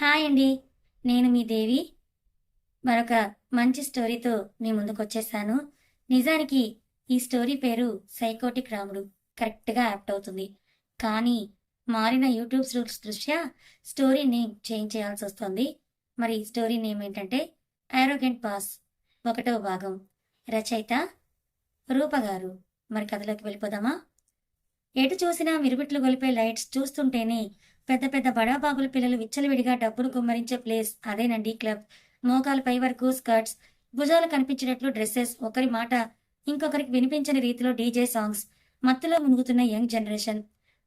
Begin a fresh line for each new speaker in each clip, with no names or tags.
Hi అండి. నేను మీ దేవి. మరొక మంచి స్టోరీతో మీ ముందుకు వచ్చేసాను నిజానికి ఈ స్టోరీ పేరు సైకోటిక్ రాముడు. కరెక్ట్గా యాప్ట్ అవుతుంది. కానీ మారిన యూట్యూబ్ రూల్స్ దృష్ట్యా స్టోరీ నేమ్ చేంజ్ చేయాల్సి వస్తుంది. మరి స్టోరీ నేమ్ ఏంటంటే ఆరోగెంట్ పాస్ ఒకటో భాగం. రచయిత రూప గారు. మరి కథలోకి వెళ్ళిపోదామా? ఎటు చూసినా మిరుబిట్లు గొలిపే లైట్స్ చూస్తుంటేనే పెద్ద పెద్ద బడాబాబుల పిల్లలు విచ్చలవిడిగా డబ్బును కుమ్మరించే ప్లేస్ అదేనండి క్లబ్. మోకాలపై వరకు స్కర్ట్స్ భుజాలు కనిపించినట్లు డ్రెస్సెస్ ఒకరి మాట ఇంకొకరికి వినిపించని రీతిలో డీజే సాంగ్స్ మత్తులో మునుగుతున్న యంగ్ జనరేషన్.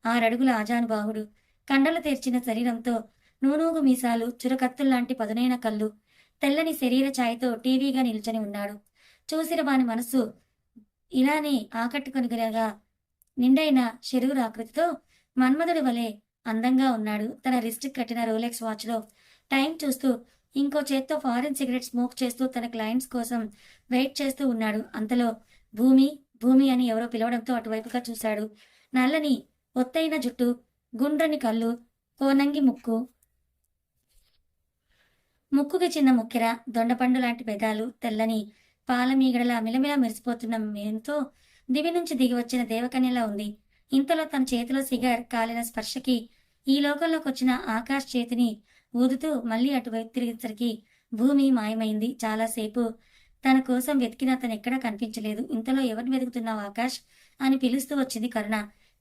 ఆరడుగుల ఆజానుబాహుడు. కండలు తెర్చిన శరీరంతో నూనూగు మీసాలు చురకత్తుల్లాంటి పదునైన కళ్ళు తెల్లని శరీర ఛాయతో టీవీగా నిల్చొని ఉన్నాడు. చూసిన వాని మనస్సు ఇలానే ఆకట్టుకొనిగలగా నిండైన శరీరాకృతితో మన్మధుడి వలె అందంగా ఉన్నాడు. తన రిస్ట్ కట్టిన రోలెక్స్ వాచ్లో టైం చూస్తూ ఇంకో చేత్తో ఫారెన్ సిగరెట్ స్మోక్ చేస్తూ తన క్లయింట్స్ కోసం వెయిట్ చేస్తూ ఉన్నాడు. అంతలో భూమి భూమి అని ఎవరో పిలవడంతో అటువైపుగా చూశాడు. నల్లని ఒత్తైన జుట్టు గుండ్రని కళ్ళు కోనంగి ముక్కు ముక్కుకి చిన్న ముక్కెర దొండపండు లాంటి పెదాలు తెల్లని పాలమీగడలా మిలమిల మెరిసిపోతున్న మేంతో దివి నుంచి దిగి వచ్చిన దేవకన్యలా ఉంది. ఇంతలో తన చేతిలో సిగార్ కాలిన స్పర్శకి ఈ లోకంలోకి వచ్చిన ఆకాష్ చేతిని ఊదుతూ మళ్ళీ అటువైపు తిరిగేసరికి భూమి మాయమైంది. చాలాసేపు తన కోసం వెతికిన తను ఎక్కడా కనిపించలేదు. ఇంతలో ఎవరిని వెతుకుతున్నావు ఆకాష్ అని పిలుస్తూ వచ్చింది కరుణ.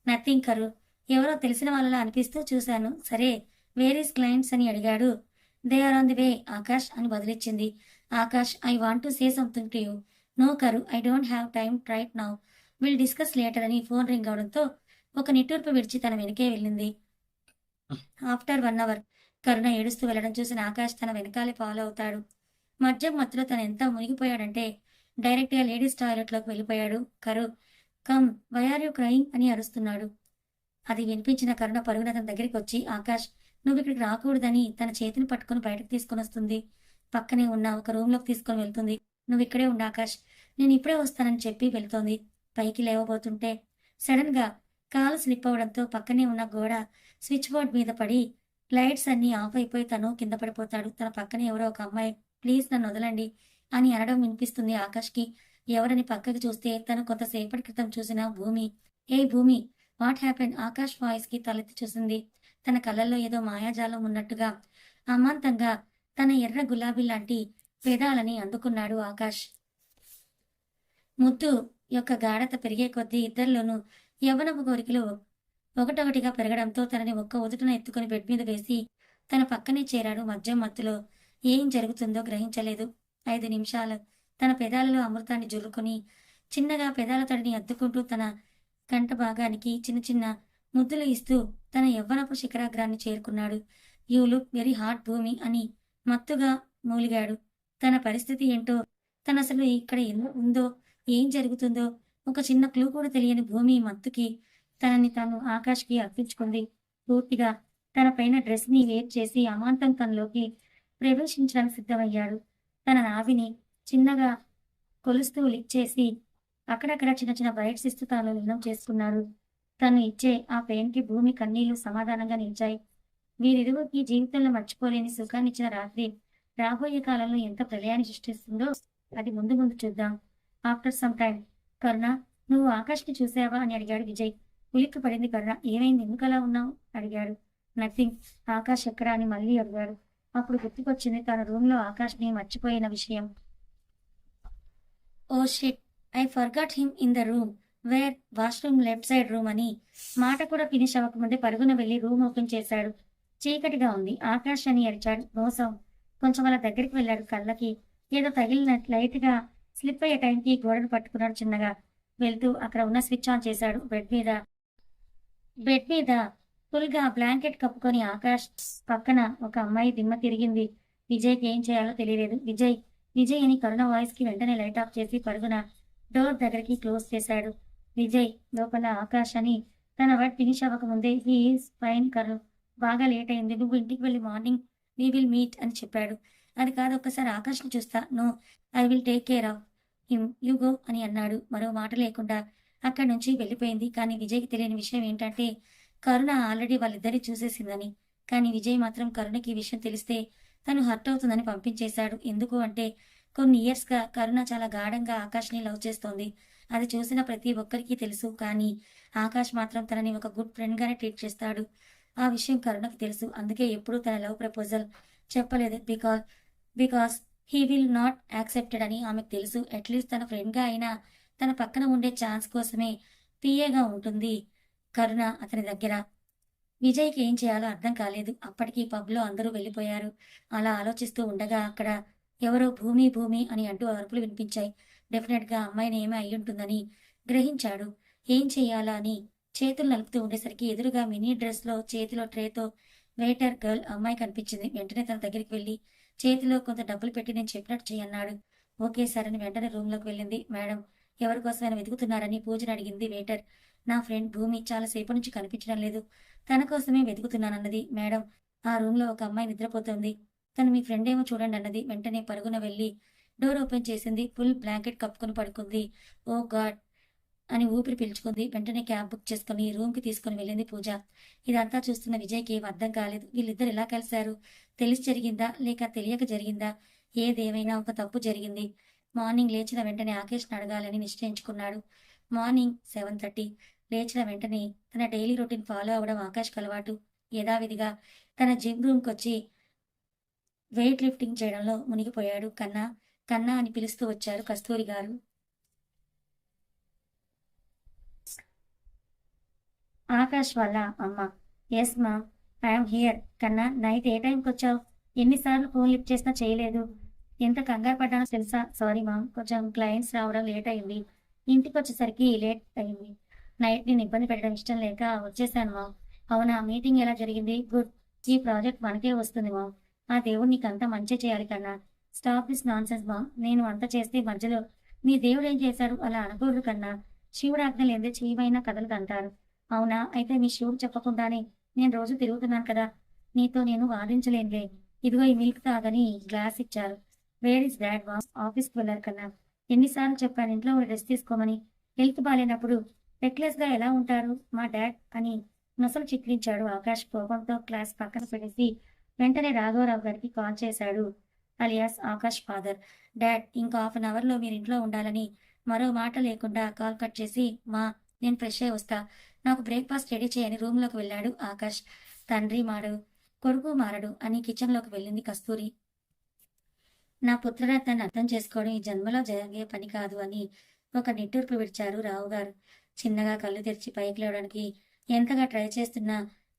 నథింగ్ కరు ఎవరో తెలిసిన వాళ్ళలా అనిపిస్తూ చూశాను. సరే వేరీస్ క్లయింట్స్ అని అడిగాడు. They are on the way Akash అని బదిలిచ్చింది. Akash I want to say something to you no Karu I don't have time right now will discuss later అని ఫోన్ రింగ్ అవడంతో ఒక నిట్టూర్పు విడిచి తన వెనకే వెళ్ళింది. ఆఫ్టర్ వన్ అవర్ కరుణ ఏడుస్తూ వెళ్ళడం చూసిన ఆకాష్ తన వెనకాలే ఫాలో అవుతాడు. మద్యం మత్తులో తను ఎంత మునిగిపోయాడంటే డైరెక్ట్గా లేడీస్ టాయిలెట్లోకి వెళ్ళిపోయాడు. Karu come why are you crying? అని అరుస్తున్నాడు. అది వినిపించిన కరుణ పరుగున తన దగ్గరికి వచ్చి ఆకాష్ నువ్వు ఇక్కడికి రాకూడదని తన చేతిని పట్టుకుని బయటకు తీసుకుని వస్తుంది. పక్కనే ఉన్న ఒక రూమ్లోకి తీసుకొని వెళ్తుంది. నువ్వు ఇక్కడే ఉండు ఆకాష్. నేను ఇప్పుడే వస్తానని చెప్పి వెళ్తోంది. పైకి లేవబోతుంటే సడన్గా కాలు స్లిప్ అవడంతో పక్కనే ఉన్న గోడ స్విచ్ బోర్డ్ మీద పడి లైట్స్ అన్నీ ఆఫ్ అయిపోయి తను కింద పడిపోతాడు. తన పక్కనే ఎవరో ఒక అమ్మాయి ప్లీజ్ నన్ను వదలండి అని అనడం వినిపిస్తుంది ఆకాష్కి. ఎవరని పక్కకి చూస్తే తను కొంతసేపటి క్రితం చూసిన భూమి. ఏ భూమి? వాట్ హ్యాపెన్ ఆకాష్ వాయిస్కి తలెత్తి చూసింది. తన కళ్ళల్లో ఏదో మాయాజాలం ఉన్నట్టుగా అమాంతంగా తన ఎర్ర గులాబీ లాంటి పెదాలని అందుకున్నాడు ఆకాష్. ముద్దు యొక్క గాఢత పెరిగే కొద్దీ ఇద్దరిలోనూ యవ్వనపు కోరికలు ఒకటొకటిగా పెరగడంతో తనని ఒక్క ఉదుటన ఎత్తుకుని బెడ్ మీద వేసి తన పక్కనే చేరాడు. మద్యం మత్తులో ఏం జరుగుతుందో గ్రహించలేదు. ఐదు నిమిషాలు తన పెదాలలో అమృతాన్ని జుర్రుకుని చిన్నగా పెదాల తడిని అద్దుకుంటూ తన కంట భాగానికి చిన్న చిన్న ముద్దులు ఇస్తూ తన యవ్వనపు శిఖరాగ్రాన్ని చేరుకున్నాడు. యూ లుక్ వెరీ హాట్ భూమి అని మత్తుగా మూలిగాడు. తన పరిస్థితి ఏంటో తనసలు ఇక్కడ ఎందుకు ఉందో ఏం జరుగుతుందో? ఒక చిన్న క్లూ కూడా తెలియని భూమి మత్తుకి తనని తాను ఆకాష్కి అర్పించుకుంది. పూర్తిగా తన పైన డ్రెస్ని వేర్ చేసి అమాంతం తనలోకి ప్రవేశించడానికి సిద్ధమయ్యాడు. తన నావిని చిన్నగా కొలుస్తూ లిక్ చేసి అక్కడక్కడ చిన్న చిన్న బైట్స్ ఇస్తూ తాను లీనం చేసుకున్నాడు. తను ఇచ్చే ఆ పెయిన్కి భూమి కన్నీళ్ళు సమాధానంగా నిలిచాయి. వీరిరువురికి జీవితంలో మర్చిపోలేని సుఖాన్నిచ్చిన రాత్రి రాబోయే కాలంలో ఎంత ప్రళయాన్ని సృష్టిస్తుందో అది ముందు ముందు చూద్దాం. ఆఫ్టర్ సమ్ టైం కరుణ నువ్వు ఆకాష్ని చూసావా? అని అడిగాడు విజయ్. ఉలిక్కి పడింది కరుణ. ఏమైంది? ఎందుకలా ఉన్నావు? అడిగాడు. నథింగ్. ఆకాష్ ఎక్కడా? అని మళ్ళీ అడిగాడు. అప్పుడు గుర్తుకొచ్చింది తన రూమ్లో ఆకాష్ని మర్చిపోయిన విషయం. ఓ shit. I forgot him in the room. Where? Washroom left side room అని. మాట కూడా ఫినిష్ అవ్వకముందే పరుగున వెళ్ళి రూమ్ ఓపెన్ చేశాడు. చీకటిగా ఉంది. ఆకాష్ అని అరిచాడు. మోసం కొంచెం అలా దగ్గరికి వెళ్ళాడు కళ్ళకి. ఏదో తగిలిన లైట్గా స్లిప్ అయ్యే టైంకి గోడను పట్టుకున్నాడు చిన్నగా. వెళ్తూ అక్కడ ఉన్న స్విచ్ ఆన్ చేశాడు. బెడ్ మీద బెడ్ మీద ఫుల్గా బ్లాంకెట్ కప్పుకొని ఆకాష్ పక్కన ఒక అమ్మాయి దిమ్మ తిరిగింది. విజయ్కి ఏం చేయాలో తెలియలేదు. విజయ్ విజయ్ అని కరుణ వాయిస్కి వెంటనే లైట్ ఆఫ్ చేసి పరుగున డోర్ దగ్గరికి క్లోజ్ చేశాడు. విజయ్ లోపల ఆకాష్ అని తన వర్డ్ ఫినిష్ అవ్వకముందే హీఈస్ ఫైన్ కరు బాగా లేట్ అయింది. నువ్వు ఇంటికి వెళ్ళి మార్నింగ్ వీ విల్ మీట్ అని చెప్పాడు. అది కాదు ఒక్కసారి ఆకాష్ని చూస్తా. No I will take care of you go అని అన్నాడు. మరో మాట లేకుండా అక్కడి నుంచి వెళ్ళిపోయింది. కానీ విజయ్కి తెలియని విషయం ఏంటంటే కరుణ ఆల్రెడీ వాళ్ళిద్దరిని చూసేసిందని. కానీ విజయ్ మాత్రం కరుణకి విషయం తెలిస్తే తను హర్ట్ అవుతుందని పంపించేశాడు. ఎందుకు అంటే కొన్ని ఇయర్స్గా కరుణ చాలా గాఢంగా ఆకాష్ని లవ్ చేస్తోంది. అది చూసిన ప్రతి ఒక్కరికి తెలుసు. కానీ ఆకాష్ మాత్రం తనని ఒక గుడ్ ఫ్రెండ్గానే ట్రీట్ చేస్తాడు. ఆ విషయం కరుణకు తెలుసు. అందుకే ఎప్పుడూ తన లవ్ ప్రపోజల్ చెప్పలేదు. Because because he will not accepted అని ఆమెకు తెలుసు. అట్లీస్ట్ తన ఫ్రెండ్గా అయినా తన పక్కన ఉండే ఛాన్స్ కోసమే పిఏగా ఉంటుంది కరుణ అతని దగ్గర. విజయ్కి ఏం చేయాలో అర్థం కాలేదు. అప్పటికీ పబ్లో అందరూ వెళ్ళిపోయారు. అలా ఆలోచిస్తూ ఉండగా అక్కడ ఎవరో భూమి భూమి అని అంటూ అరుపులు వినిపించాయి. డెఫినెట్గా అమ్మాయిని ఏమీ అయి ఉంటుందని గ్రహించాడు. ఏం చేయాలా అని చేతులు నలుపుతూ ఉండేసరికి ఎదురుగా మినీ డ్రెస్లో చేతిలో ట్రేతో వెయిటర్ గర్ల్ అమ్మాయి కనిపించింది. వెంటనే తన దగ్గరికి వెళ్ళి చేతిలో కొంత డబ్బులు పెట్టి నేను చెప్పినట్టు చేయన్నాడు ఓకే సార్ అని వెంటనే రూమ్లోకి వెళ్ళింది. మేడం ఎవరి కోసమైనా వెతుకుతున్నారని పూజని అడిగింది వెయిటర్. నా ఫ్రెండ్ భూమి చాలాసేపు నుంచి కనిపించడం లేదు. తన కోసమే వెతుకుతున్నానన్నది. మేడం ఆ రూమ్లో ఒక అమ్మాయి నిద్రపోతుంది. తను మీ ఫ్రెండ్ ఏమో చూడండి అన్నది. వెంటనే పరుగున వెళ్ళి డోర్ ఓపెన్ చేసింది. ఫుల్ బ్లాంకెట్ కప్పుకొని పడుకుంది. ఓ గాడ్ అని ఊపిరి పీల్చుకుంది. వెంటనే క్యాబ్ బుక్ చేసుకుని రూమ్కి తీసుకుని వెళ్ళింది పూజ. ఇదంతా చూస్తున్న విజయ్కి ఏం అర్థం కాలేదు. వీళ్ళిద్దరు ఎలా కలిశారు? తెలిసి జరిగిందా? లేక తెలియక జరిగిందా? ఏదేమైనా ఒక తప్పు జరిగింది. మార్నింగ్ లేచిన వెంటనే ఆకేష్ని అడగాలని నిశ్చయించుకున్నాడు. మార్నింగ్ సెవెన్ థర్టీ లేచిన వెంటనే తన డైలీ రొటీన్ ఫాలో అవ్వడం ఆకాష్కి అలవాటు. యథావిధిగా తన జిమ్ రూమ్కి వచ్చి వెయిట్ లిఫ్టింగ్ చేయడంలో మునిగిపోయాడు కన్నా. కన్నా అని పిలుస్తూ వచ్చారు కస్తూరి గారు. ఆకాష్ వాళ్ళ అమ్మ. Yes ma. I'm here. కన్నా నైట్ ఏ టైంకి వచ్చావు? ఎన్నిసార్లు ఫోన్ లిఫ్ట్ చేసినా చేయలేదు. ఎంత కంగారు పడ్డానో తెలుసా? సారీ మామ్ కొంచెం క్లయింట్స్ రావడం లేట్ అయింది. ఇంటికి వచ్చేసరికి లేట్ అయింది. నైట్ నేను ఇబ్బంది పెట్టడం ఇష్టం లేక వచ్చేసాను మామ్. అవునా మీటింగ్ ఎలా జరిగింది? గుడ్. ఈ ప్రాజెక్ట్ మనకే వస్తుంది మామ్. ఆ దేవుడు నీకు అంతా మంచి చేయాలి కన్నా. Stop this nonsense mom. నేను అంత చేస్తే మధ్యలో నీ దేవుడు ఏం చేశాడు? అలా అనకూడదు కన్నా. శివుడు ఆజ్ఞలు ఎందుకు చేయమైనా కథలు కంటారు. అవునా? అయితే మీ శివుడు చెప్పకుండానే నేను రోజు తిరుగుతున్నాను కదా నీతో నేను వాదించలేనులే. ఇదిగో ఈ మిల్క్ తాగని గ్లాస్ ఇచ్చారు. వేర్ ఇస్ డాడ్ మా ఆఫీస్కి వెళ్ళారు కన్నా. ఎన్నిసార్లు చెప్పాను ఇంట్లో ఒక డ్రెస్ తీసుకోమని. హెల్త్ బాగాలేనప్పుడు రెక్లెస్గా ఎలా ఉంటారు మా డాడ్? అని నొసలు చిట్లించాడు ఆకాష్ కోపంతో క్లాస్ పక్కన పెట్టేసి వెంటనే రాఘవరావు గారికి కాల్ చేశాడు అలియాస్ ఆకాష్ ఫాదర్. డాడ్ ఇంకా హాఫ్ అన్ అవర్లో మీరు ఇంట్లో ఉండాలని మరో మాట లేకుండా కాల్ కట్ చేసి మా నేను ఫ్రెష్ అయి వస్తా. నాకు బ్రేక్ఫాస్ట్ రెడీ చేయని రూమ్లోకి వెళ్ళాడు ఆకాష్. తండ్రి మాడు కొడుకు మారడు అని కిచెన్లోకి వెళ్ళింది కస్తూరి. నా పుత్రరత్నాన్ని అర్థం చేసుకోవడం ఈ జన్మలో జరిగే పని కాదు అని ఒక నిట్టూర్పు విడిచారు రావు గారు. చిన్నగా కళ్ళు తెరిచి పైకి లేవడానికి ఎంతగా ట్రై చేస్తున్నా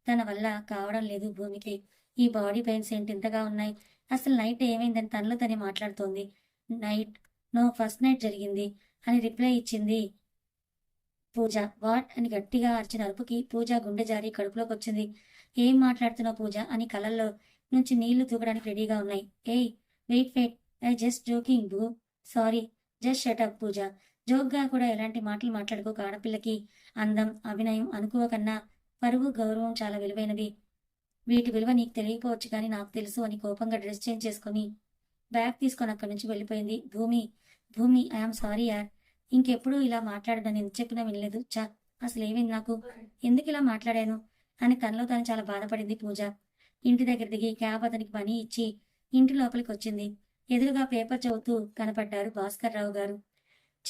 తన వల్ల కావడం లేదు భూమికి. ఈ బాడీ పెయిన్స్ ఏంటి ఇంతగా ఉన్నాయి? అసలు నైట్ ఏమైందని తనలో తనే మాట్లాడుతోంది. నైట్ నో ఫస్ట్ నైట్ జరిగింది అని రిప్లై ఇచ్చింది పూజ. వాట్ అని గట్టిగా అరిచిన అరుపుకి పూజ గుండె జారి కడుపులోకి వచ్చింది. ఏం మాట్లాడుతున్నావు పూజ అని కళ్ళల్లో నుంచి నీళ్ళు తూగడానికి రెడీగా ఉన్నాయి. Hey wait wait. I just joking boo. Sorry. Just shut up Pooja. జోక్గా కూడా ఎలాంటి మాటలు మాట్లాడుకోక ఆడపిల్లకి. అందం అభినయం అనుకువ కన్నా పరువు గౌరవం చాలా విలువైనవి వీటి విలువ నీకు తెలియకపోవచ్చు కానీ నాకు తెలుసు అని కోపంగా డ్రెస్ చేంజ్ చేసుకొని బ్యాగ్ తీసుకొని అక్కడి నుంచి వెళ్ళిపోయింది. భూమి భూమి ఐఎమ్ సారీ యార్. ఇంకెప్పుడు ఇలా మాట్లాడదని ఎంత చెప్పినా వినలేదు. చా అసలు ఏమైంది నాకు? ఎందుకు ఇలా మాట్లాడాను? అని తనలో తను చాలా బాధపడింది పూజ. ఇంటి దగ్గర దిగి క్యాబ్ అతనికి పని ఇచ్చి ఇంటి లోపలికి వచ్చింది. ఎదురుగా పేపర్ చదువుతూ కనపడ్డారు భాస్కర్ రావు గారు.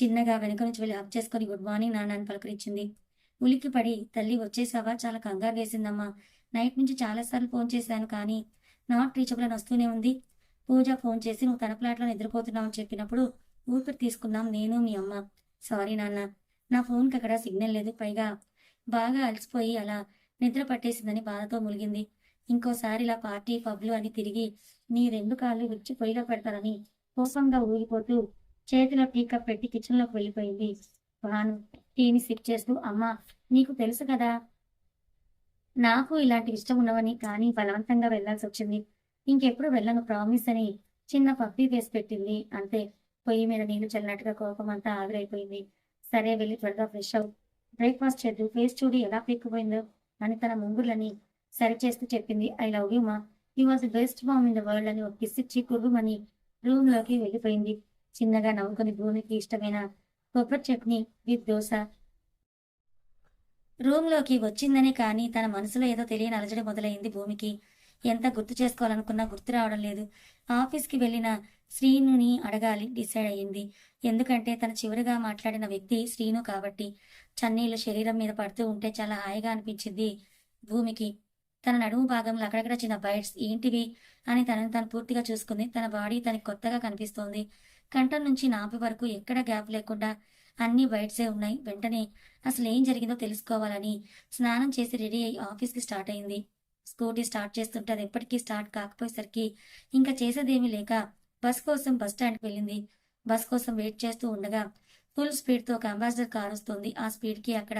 చిన్నగా వెనక నుంచి వెళ్ళి హక్ చేసుకుని గుడ్ మార్నింగ్ నాన్న అని పలకరించింది. ఉలిక్కి పడి తల్లి వచ్చేసావా? చాలా కంగారు వేసిందమ్మా. నైట్ నుంచి చాలాసార్లు ఫోన్ చేశాను కానీ నాట్ రీచబుల్ అని వస్తూనే ఉంది. పూజ ఫోన్ చేసి నువ్వు తన ప్లాట్లో నిద్రపోతున్నావు అని చెప్పినప్పుడు ఊపిరి తీసుకున్నాం నేను మీ అమ్మ. సారీ నాన్న. నా ఫోన్కి అక్కడ సిగ్నల్ లేదు. పైగా బాగా అలసిపోయి అలా నిద్ర పట్టేసిందని బాధతో ములిగింది. ఇంకోసారి ఇలా పార్టీ పబ్లు అని తిరిగి నీ రెండు కాళ్ళు విడిచి పొయ్యిలో పెడతానని కోపంగా ఊగిపోతూ చేతిలో టీకప్ పెట్టి కిచెన్లోకి వెళ్ళిపోయింది భాను. టీని సిప్ చేస్తూ అమ్మ నీకు తెలుసు కదా నాకు ఇలాంటి ఇష్టం ఉన్నవని కానీ బలవంతంగా వెళ్ళాల్సి వచ్చింది ఇంకెప్పుడు వెళ్ళను ప్రామిస్ అని చిన్న పప్పీ వేసి పెట్టింది. అంతే. పొయ్యి మీద నీళ్ళు చల్లినట్టుగా కోపం అంతా ఆవిరైపోయింది. సరే వెళ్ళి త్వరగా ఫ్రెష్ అవు బ్రేక్ఫాస్ట్ చేద్దు. ఫేస్ చూడి ఎలా పీక్కుపోయిందో అని తన ముంగులని సరిచేస్తూ చెప్పింది. I love you ma. You was the best mom in the world అని ఒక కిస్ ఇచ్చి కుర్రుమని రూమ్లోకి వెళ్ళిపోయింది. చిన్నగా నవ్వుకొని భూమికి ఇష్టమైన కొబ్బరి చట్నీ విత్ దోశ. రూమ్లోకి వచ్చిందనే కానీ తన మనసులో ఏదో తెలియని అలజడి మొదలైంది భూమికి. ఎంత గుర్తు చేసుకోవాలనుకున్నా గుర్తు రావడం లేదు. ఆఫీస్కి వెళ్ళిన శ్రీనుని అడగాలి డిసైడ్ అయ్యింది. ఎందుకంటే తన చివరిగా మాట్లాడిన వ్యక్తి శ్రీను కాబట్టి చన్నీళ్ళు శరీరం మీద పడుతూ ఉంటే చాలా హాయిగా అనిపించింది భూమికి. తన నడుము భాగంలో అక్కడక్కడ చిన్న బైట్స్ ఏంటివి అని తనను తను పూర్తిగా చూసుకుంది. తన బాడీ తనకి కొత్తగా కనిపిస్తోంది. కంఠం నుంచి నాభి వరకు ఎక్కడ గ్యాప్ లేకుండా అన్ని బైట్సే ఉన్నాయి. వెంటనే అసలు ఏం జరిగిందో తెలుసుకోవాలని స్నానం చేసి రెడీ అయ్యి ఆఫీస్కి స్టార్ట్ అయింది. స్కూటీ స్టార్ట్ చేస్తుంటే అది ఎప్పటికీ స్టార్ట్ కాకపోయేసరికి ఇంకా చేసేదేమీ లేక బస్ కోసం బస్ స్టాండ్కి వెళ్ళింది. బస్ కోసం వెయిట్ చేస్తూ ఉండగా ఫుల్ స్పీడ్తో ఒక అంబాసిడర్ కార్ వస్తుంది. ఆ స్పీడ్కి అక్కడ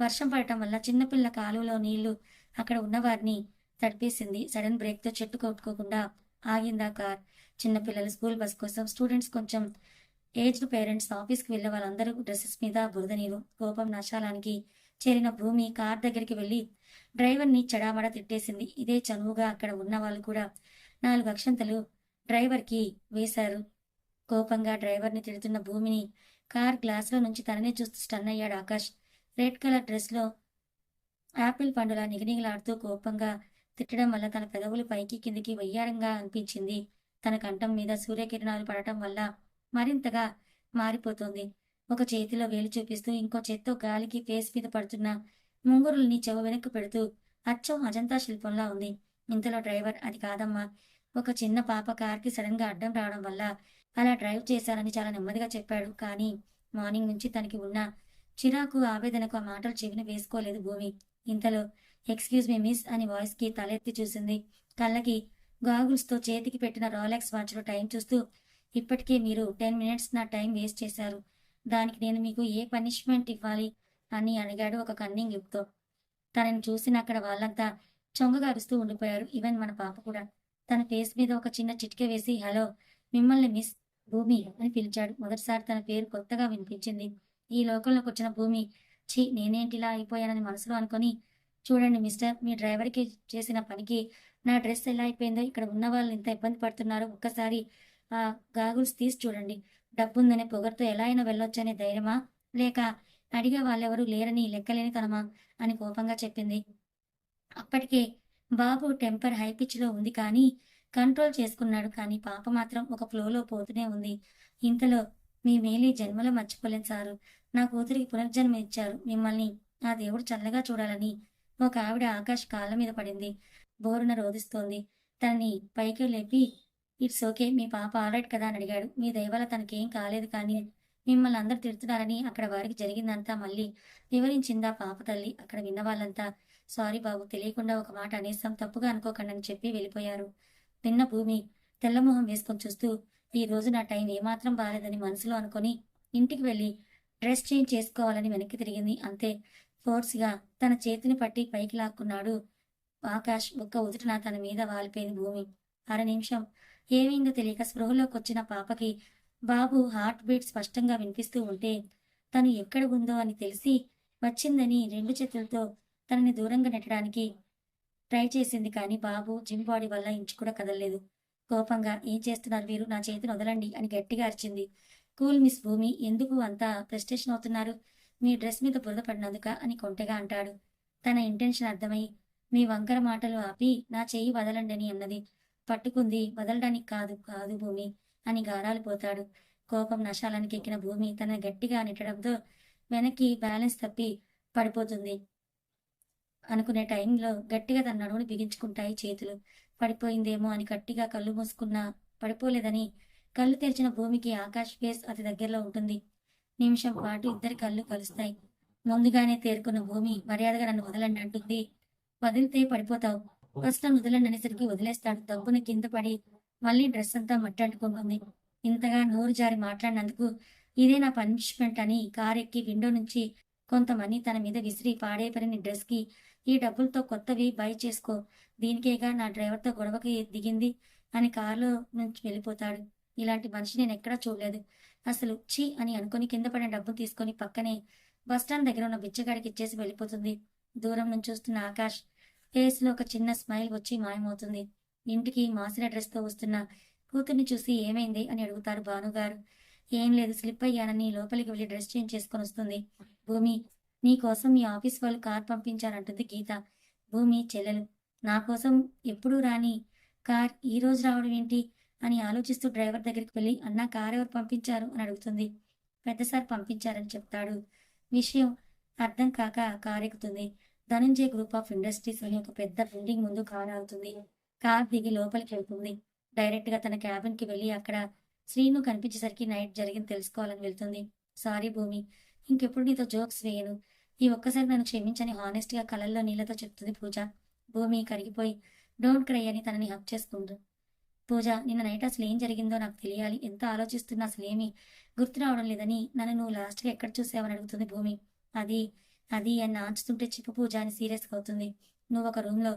వర్షం పడటం వల్ల చిన్నపిల్ల కాలువలో నీళ్ళు అక్కడ ఉన్న వారిని తడిపేసింది. సడన్ బ్రేక్తో చెట్టు కొట్టుకోకుండా ఆగిందా కార్. చిన్నపిల్లలు స్కూల్ బస్ కోసం స్టూడెంట్స్ కొంచెం ఏజ్డ్ పేరెంట్స్ ఆఫీస్కి వెళ్ళే వాళ్ళందరూ డ్రెస్సెస్ మీద బురద నీరు కోపం నశాలానికి చేరిన భూమి కార్ దగ్గరికి వెళ్ళి డ్రైవర్ని చెడామడా తిట్టేసింది. ఇదే చనువుగా అక్కడ ఉన్న వాళ్ళు కూడా నాలుగు అక్షంతలు డ్రైవర్కి వేశారు. కోపంగా డ్రైవర్ని తిడుతున్న భూమిని కార్ గ్లాసులో నుంచి తననే చూస్తూ స్టన్ అయ్యాడు ఆకాష్. రెడ్ కలర్ డ్రెస్లో యాపిల్ పండులా నిగనిగలాడుతూ కోపంగా తిట్టడం వల్ల తన పెదవులు పైకి కిందికి వయ్యారంగా అనిపించింది. తన కంఠం మీద సూర్యకిరణాలు పడటం వల్ల మరింతగా మారిపోతుంది. ఒక చేతిలో వేలు చూపిస్తూ ఇంకో చేత్తో గాలికి ఫేస్ మీద పడుతున్న ముంగురుల్ని చెవ వెనక్కి పెడుతూ అచ్చం అజంతా శిల్పంలా ఉంది. ఇంతలో డ్రైవర్ అది కాదమ్మా ఒక చిన్న పాప కార్కి సడన్గా అడ్డం రావడం వల్ల అలా డ్రైవ్ చేశారని చాలా నెమ్మదిగా చెప్పాడు. కానీ మార్నింగ్ నుంచి తనకి ఉన్న చిరాకు ఆవేదనకు ఆ మాటలు చెవిన వేసుకోలేదు భూమి. ఇంతలో ఎక్స్క్యూజ్ మీ మిస్ అని వాయిస్కి తలెత్తి చూసింది. కళ్ళకి గాగుల్స్తో చేతికి పెట్టిన రాలెక్స్ వాచ్లో టైం చూస్తూ ఇప్పటికే మీరు టెన్ మినిట్స్ నా టైం వేస్ట్ చేశారు. దానికి నేను మీకు ఏ పనిష్మెంట్ ఇవ్వాలి? అని అడిగాడు ఒక కన్నింగ్ లుక్తో. తనని చూసిన అక్కడ వాళ్ళంతా చొంగగా అరుస్తూ ఉండిపోయారు. ఈవెన్ మన పాప కూడా. తన ఫేస్ మీద ఒక చిన్న చిటిక వేసి హలో మిమ్మల్ని మిస్ భూమి అని పిలిచాడు. మొదటిసారి తన పేరు కొత్తగా వినిపించింది. ఈ లోకంలోకి వచ్చిన భూమి ఛీ నేనేంటిలా అయిపోయానని మనసులో అనుకొని చూడండి మిస్టర్ మీ డ్రైవర్కి చేసిన పనికి నా డ్రెస్ ఎలా అయిపోయిందో ఇక్కడ ఉన్న వాళ్ళు ఎంత ఇబ్బంది పడుతున్నారు. ఒక్కసారి ఆ గాగుల్స్ తీసి చూడండి. డబ్బుందనే పొగరుతో ఎలా అయినా వెళ్ళొచ్చనే ధైర్యమా? లేక అడిగే వాళ్ళెవరూ లేరని లెక్కలేని తనమా? అని కోపంగా చెప్పింది. అప్పటికే బాబు టెంపర్ హై పిచ్లో ఉంది కానీ కంట్రోల్ చేసుకున్నాడు కానీ పాప మాత్రం ఒక ఫ్లోలో పోతూనే ఉంది. ఇంతలో మీ మేలి జన్మలో మర్చిపోలేను సారు. నా కూతురికి పునర్జన్మ ఇచ్చారు. మిమ్మల్ని ఆ దేవుడు చల్లగా చూడాలని ఒక ఆవిడ ఆకాష్ కాళ్ళ మీద పడింది. బోరున రోధిస్తోంది. తనని పైకి లేపి ఇట్స్ ఓకే మీ పాప ఆల్రైట్ కదా అని అడిగాడు. మీ దయవల్ల తనకేం కాలేదు కానీ మిమ్మల్ని అందరు తిడుతున్నారని అక్కడ వారికి జరిగిందంతా మళ్ళీ వివరించిందా పాప తల్లి? అక్కడ విన్న వాళ్ళంతా సారీ బాబు తెలియకుండా ఒక మాట అనేసాం తప్పుగా అనుకోకండి అని చెప్పి వెళ్ళిపోయారు. విన్న భూమి తెల్లమొహం వేసుకొని చూస్తూ ఈ రోజు నా టైం ఏమాత్రం బాలేదని మనసులో అనుకొని ఇంటికి వెళ్ళి డ్రెస్ చేంజ్ చేసుకోవాలని వెనక్కి తిరిగింది. అంతే ఫోర్స్గా తన చేతిని పట్టి పైకి లాక్కున్నాడు ఆకాష్. ఒక్క ఉదుటిన తన మీద వాలిపోయింది భూమి. అర నిమిషం. ఏమైందో తెలియక స్పృహలోకి వచ్చిన పాపకి బాబు హార్ట్ బీట్ స్పష్టంగా వినిపిస్తూ ఉంటే తను ఎక్కడ ఉందో అని తెలిసి వచ్చిందని రెండు చేతులతో తనని దూరంగా నెట్టడానికి ట్రై చేసింది కానీ బాబు జిమ్ బాడీ వల్ల ఇంచు కూడా కదలలేదు. కోపంగా ఏం చేస్తున్నారు మీరు? నా చేతిని వదలండి అని గట్టిగా అరిచింది. కూల్ మిస్ భూమి ఎందుకు అంతా ప్రెస్టేషన్ అవుతున్నారు? మీ డ్రెస్ మీద బురద పడినందుక అని కొంటెగా అంటాడు. తన ఇంటెన్షన్ అర్థమై మీ వంకర మాటలు ఆపి నా చెయ్యి వదలండి అని అన్నది. పట్టుకుంది వదలడానికి కాదు కాదు భూమి అని గారాలు పోతాడు. కోపం నశాలానికి ఎక్కిన భూమి తన గట్టిగా నెట్టడంతో వెనక్కి బ్యాలెన్స్ తప్పి పడిపోతుంది. అనుకునే టైంలో గట్టిగా తన నడువుని బిగించుకుంటాయి చేతులు. పడిపోయిందేమో అని గట్టిగా కళ్ళు మూసుకున్నా పడిపోలేదని కళ్ళు తెరిచిన భూమికి ఆకాష్ ఫేస్ అతి దగ్గరలో ఉంటుంది. నిమిషం పాటు ఇద్దరి కళ్ళు కలుస్తాయి. ముందుగానే తేరుకున్న భూమి మర్యాదగా నన్ను వదలండి అంటుంది. వదిలితే పడిపోతావు. ఫస్ట్ నన్ను వదలండి అనేసరికి వదిలేస్తాడు. దబ్బుని కింద పడి మళ్ళీ డ్రెస్ అంతా మట్టంటుకుంటుంది. ఇంతగా నోరు జారి మాట్లాడినందుకు ఇదే నా పనిష్మెంట్ అని కార్ ఎక్కి విండో నుంచి కొంతమని తన మీద విసిరి పాడైపోయిన డ్రెస్కి ఈ డబ్బులతో కొత్తవి బై చేసుకో దీనికేగా నా డ్రైవర్తో గొడవకి దిగింది అని కారులో నుంచి వెళ్ళిపోతాడు. ఇలాంటి మనిషి నేను ఎక్కడా చూడలేదు. అసలు ఛీ అని అనుకుని కింద పడిన డబ్బు తీసుకొని పక్కనే బస్టాండ్ దగ్గర ఉన్న బిచ్చగాడికి ఇచ్చేసి వెళ్ళిపోతుంది. దూరం నుంచి చూస్తున్న ఆకాష్ ఫేస్లో ఒక చిన్న స్మైల్ వచ్చి మాయమవుతుంది. ఇంటికి మాసిన డ్రెస్తో వస్తున్న కూతుర్ని చూసి ఏమైంది అని అడుగుతారు భానుగారు. ఏం లేదు స్లిప్ అయ్యానని లోపలికి వెళ్ళి డ్రెస్ చేంజ్ చేసుకుని వస్తుంది. భూమి నీ కోసం మీ ఆఫీస్ వాళ్ళు కార్ పంపించారంటుంది గీత. భూమి చెల్లెలు నా కోసం ఎప్పుడూ రాని కార్ ఈ రోజు రావడం ఏంటి అని ఆలోచిస్తూ డ్రైవర్ దగ్గరికి వెళ్ళి అన్న కార్ ఎవరు పంపించారు అని అడుగుతుంది. పెద్ద సార్ పంపించారని చెప్తాడు. విషయం అర్థం కాక కార్ ఎక్కుతుంది. ధనంజయ్ గ్రూప్ ఆఫ్ ఇండస్ట్రీస్ అని ఒక పెద్ద బిల్డింగ్ ముందు కార్ ఆగుతుంది. కార్ దిగి లోపలికి వెళ్తుంది. డైరెక్ట్గా తన క్యాబిన్కి వెళ్ళి అక్కడ శ్రీను కనిపించేసరికి నైట్ జరిగింది తెలుసుకోవాలని వెళ్తుంది. సారీ భూమి ఇంకెప్పుడు నీతో జోక్స్ వేయను. ఈ ఒక్కసారి నన్ను క్షమించని హానెస్ట్గా కలల్లో నీళ్ళతో చెప్తుంది పూజ. భూమి కరిగిపోయి డోంట్ క్రై అని తనని హక్ చేసుకుంటు పూజ నిన్న నైట్ అసలు ఏం జరిగిందో నాకు తెలియాలి. ఎంత ఆలోచిస్తున్నా అసలు ఏమీ గుర్తు రావడం లేదని నన్ను నువ్వు లాస్ట్గా ఎక్కడ చూసావని అడుగుతుంది భూమి. అది అది అని నాచుతుంటే చిప్పు పూజ అని సీరియస్గా అవుతుంది. నువ్వు ఒక రూమ్లో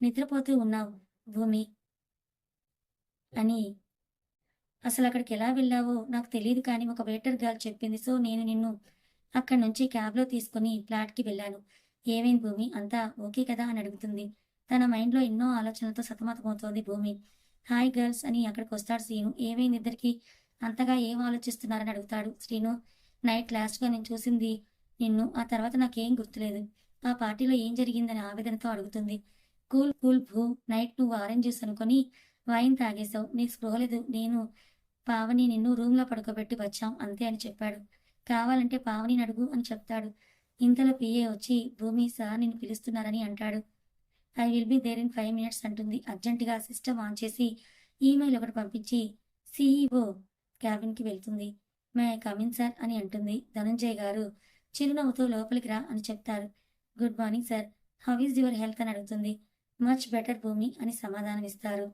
నిద్రపోతూ ఉన్నావు భూమి అని అసలు అక్కడికి ఎలా వెళ్ళావో నాకు తెలియదు కానీ ఒక వెయిటర్ గర్ల్ చెప్పింది. సో నేను నిన్ను అక్కడి నుంచి క్యాబ్లో తీసుకుని ఫ్లాట్కి వెళ్ళాను. ఏమైంది భూమి? అంతా ఓకే కదా అని అడుగుతుంది. తన మైండ్లో ఎన్నో ఆలోచనలతో సతమతమవుతోంది భూమి. హాయ్ గర్ల్స్ అని అక్కడికి వస్తాడు శ్రీను. ఏమైంది ఇద్దరికి? అంతగా ఏం ఆలోచిస్తున్నారని అడుగుతాడు శ్రీను. నైట్ లాస్ట్గా నేను చూసింది నిన్ను. ఆ తర్వాత నాకేం గుర్తులేదు. ఆ పార్టీలో ఏం జరిగిందని ఆవేదనతో అడుగుతుంది. Cool cool boo. నైట్ నువ్వు ఆరెంజ్ జ్యూస్ అనుకొని వైన్ తాగేశావు. నీకు స్పృహలేదు నేను పావని నిన్ను రూమ్లో పడుకోబెట్టి వచ్చాం అంతే అని చెప్పాడు. కావాలంటే పావని అడుగు అని చెప్తాడు. ఇంతలో పిఏ వచ్చి భూమి సార్ నిన్ను పిలుస్తున్నారని అంటాడు. I will be there in five minutes అంటుంది. అర్జెంటుగా సిస్టమ్ ఆన్ చేసి ఈమెయిల్ ఒకటి పంపించి సిఈఓ క్యాబిన్కి వెళ్తుంది. మే కమిన్ సార్ అని అంటుంది. ధనంజయ్ గారు చిరునవ్వుతో లోపలికి రా అని చెప్తారు. Good morning sir. How is your health అని అడుగుతుంది. మచ్ బెటర్ భూమి అని సమాధానం ఇస్తారు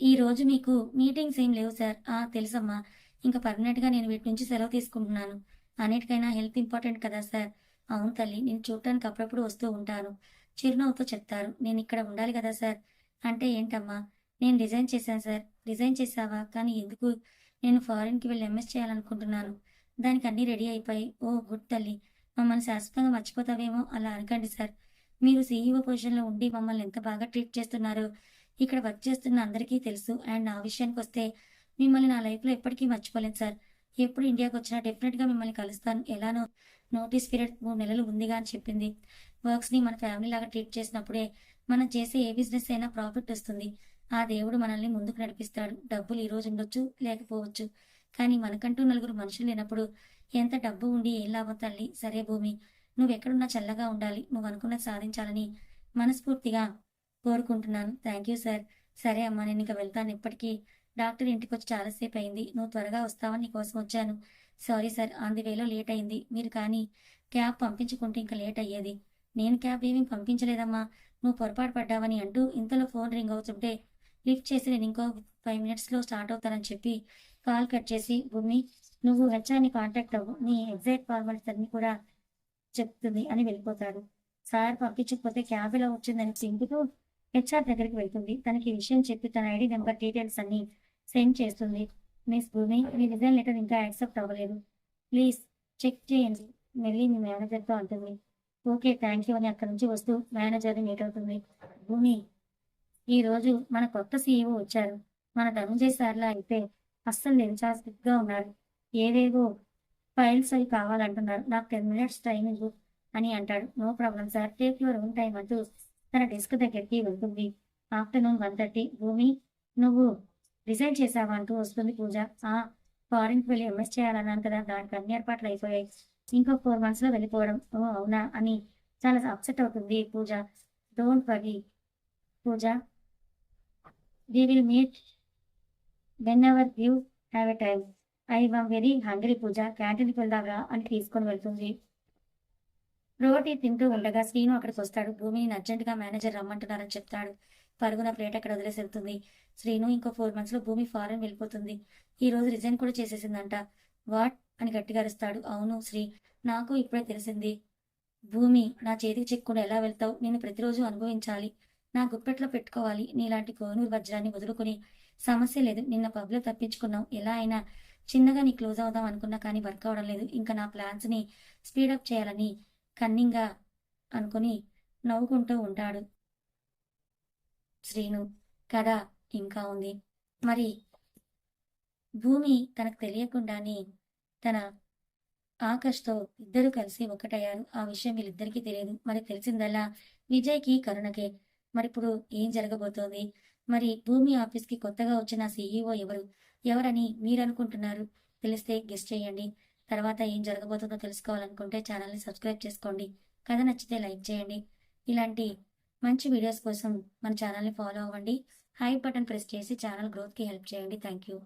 ఈ రోజు మీకు మీటింగ్స్ ఏం లేవు సార్ ఆ తెలుసమ్మా. ఇంకా పర్మనెంట్గా నేను వీటి నుంచి సెలవు తీసుకుంటున్నాను. అన్నిటికైనా హెల్త్ ఇంపార్టెంట్ కదా సార్ అవును తల్లి నేను చూడటానికి అప్పుడప్పుడు వస్తూ ఉంటాను. చిరునవ్వుతో చెప్తారు నేను ఇక్కడ ఉండాలి కదా సార్ అంటే ఏంటమ్మా? నేను రిజైన్ చేశాను సార్ రిజైన్ చేసావా కానీ ఎందుకు? నేను ఫారిన్కి వెళ్ళి ఎంఎస్ చేయాలనుకుంటున్నాను. దానికి అన్నీ రెడీ అయిపోయి ఓ గుడ్ తల్లి. మమ్మల్ని శాశ్వతంగా మర్చిపోతావేమో? అలా అనకండి సార్ మీరు సీఈఓ పొజిషన్లో ఉండి మమ్మల్ని ఎంత బాగా ట్రీట్ చేస్తున్నారో ఇక్కడ వర్క్ చేస్తున్న అందరికీ తెలుసు. అండ్ నా విషయానికి వస్తే మిమ్మల్ని నా లైఫ్లో ఎప్పటికీ మర్చిపోలేను సార్. ఎప్పుడు ఇండియాకి వచ్చినా డెఫినెట్గా మిమ్మల్ని కలుస్తాను. ఎలానో నోటీస్ పీరియడ్ మూడు నెలలు ఉందిగా అని చెప్పింది. వర్క్స్ని మన ఫ్యామిలీ లాగా ట్రీట్ చేసినప్పుడే మనం చేసే ఏ బిజినెస్ అయినా ప్రాఫిట్ వస్తుంది. ఆ దేవుడు మనల్ని ముందుకు నడిపిస్తాడు. డబ్బులు ఈ రోజు ఉండొచ్చు లేకపోవచ్చు. కానీ మనకంటూ నలుగురు మనుషులు లేనప్పుడు ఎంత డబ్బు ఉండి ఏం లాభం తల్లి? సరే భూమి నువ్వు ఎక్కడున్నా చల్లగా ఉండాలి. నువ్వు అనుకున్నది సాధించాలని మనస్ఫూర్తిగా కోరుకుంటున్నాను. Thank you sir. సరే అమ్మా నేను ఇక వెళ్తాను. ఇప్పటికీ డాక్టర్ ఇంటికి వచ్చి చాలాసేపు అయింది నువ్వు త్వరగా వస్తావని నీకోసం వచ్చాను. సారీ సార్ ఆన్ ది వేలో లేట్ అయింది మీరు కానీ క్యాబ్ పంపించుకుంటే ఇంకా లేట్ అయ్యేది నేను క్యాబ్ ఏమీ పంపించలేదమ్మా. నువ్వు పొరపాటు పడ్డావని అంటూ ఇంతలో ఫోన్ రింగ్ అవుతుంటే లిఫ్ట్ చేసి నేను ఇంకో ఫైవ్ మినిట్స్లో స్టార్ట్ అవుతానని చెప్పి కాల్ కట్ చేసి భూమి నువ్వు హెచ్ఆర్ని కాంటాక్ట్ అవ్వు. నీ ఎగ్జాక్ట్ ఫార్మాలిటీస్ అన్ని కూడా చెప్తుంది అని వెళ్ళిపోతాడు. సార్ పంపించకపోతే క్యాబ్ ఎలా వచ్చిందని చింపుతూ హెచ్ఆర్ దగ్గరికి వెళ్తుంది. తనకి విషయం చెప్పి తన ఐడి నెంబర్ డీటెయిల్స్ అన్ని సెండ్ చేస్తుంది. మిస్ భూమి మీ రిజైన్ లెటర్ ఇంకా యాక్సెప్ట్ అవ్వలేదు. ప్లీజ్ చెక్ చేయండి. వెళ్ళి మీ మేనేజర్తో అంటుంది. ఓకే థ్యాంక్ యూ అని అక్కడి నుంచి వస్తూ మేనేజర్ని మీట్ అవుతుంది. భూమి ఈ రోజు మన కొత్త సీఈఓ వచ్చారు. మన ధనంజయ్ సార్లా అయితే అస్సలు నిరుచాస్తిగా ఉన్నారు. ఏవేవో ఫైల్స్ అవి కావాలంటున్నారు. నాకు టెన్ మినిట్స్ టైమింగ్ అని అంటాడు. No problem sir. Take your own time అంటూ తన డెస్క్ దగ్గరికి వెళ్తుంది. Afternoon one thirty. భూమి నువ్వు రిజైన్ చేసావా అంటూ వస్తుంది పూజ. ఆ ఫారిన్కి వెళ్ళి ఎంఎస్ చేయాలన్నాను కదా. దానికి అన్ని ఏర్పాట్లు అయిపోయాయి. ఇంకో ఫోర్ మంత్స్లో వెళ్ళిపోవడం. ఓ అవునా? అని చాలా అప్సెట్ అవుతుంది Pooja. Don't worry Pooja we will meet whenever you have a time I am very hungry Pooja క్యాంటీన్కి వెళ్దాగా అని తీసుకొని వెళ్తుంది. రోటీ తింటూ ఉండగా శ్రీను అక్కడికి వస్తాడు భూమిని అర్జెంటుగా మేనేజర్ రమ్మంటున్నారని చెప్తాడు. పరుగున ప్లేట్ అక్కడ వదిలేసి వెళ్తుంది. శ్రీను ఇంకో ఫోర్ మంత్స్లో భూమి ఫారెన్ వెళ్ళిపోతుంది. ఈ రోజు రిజైన్ కూడా చేసేసిందంట. వాట్? అని గట్టిగా అరుస్తాడు. అవును శ్రీ నాకు ఇప్పుడే తెలిసింది. భూమి నా చేతికి చిక్కుకుండా ఎలా వెళ్తావు? నేను ప్రతిరోజు అనుభవించాలి. నా గుప్పెట్లో పెట్టుకోవాలి. నీలాంటి కోనూరు వజ్రాన్ని వదులుకుని సమస్య లేదు. నిన్న పబ్లో తప్పించుకున్నావు. ఎలా అయినా చిన్నగా నీ క్లోజ్ అవుదాం అనుకున్నా కానీ వర్క్ అవడం లేదు. ఇంకా నా ప్లాన్స్ని స్పీడప్ చేయాలని కన్నింగా అనుకుని నవ్వుకుంటూ ఉంటాడు. శ్రీను కథ ఇంకా ఉంది. మరి భూమి తనకు తెలియకుండానే తన ఆకాష్తో ఇద్దరు కలిసి ఒకటయ్యారు. ఆ విషయం వీళ్ళిద్దరికీ తెలియదు. మరి తెలిసిందల్లా విజయ్కి కరుణకే. మరి ఇప్పుడు ఏం జరగబోతోంది? మరి భూమి ఆఫీస్కి కొత్తగా వచ్చిన సీఈఓ ఎవరు? ఎవరని మీరు అనుకుంటున్నారు తెలిస్తే గెస్ట్ చేయండి. తర్వాత ఏం జరగబోతుందో తెలుసుకోవాలనుకుంటే ఛానల్ని సబ్స్క్రైబ్ చేసుకోండి. కథ నచ్చితే లైక్ చేయండి. ఇలాంటి మంచి వీడియోస్ కోసం మన ఛానల్ని ఫాలో అవ్వండి. హై బటన్ ప్రెస్ చేసి ఛానల్ గ్రోత్కి హెల్ప్ చేయండి. Thank you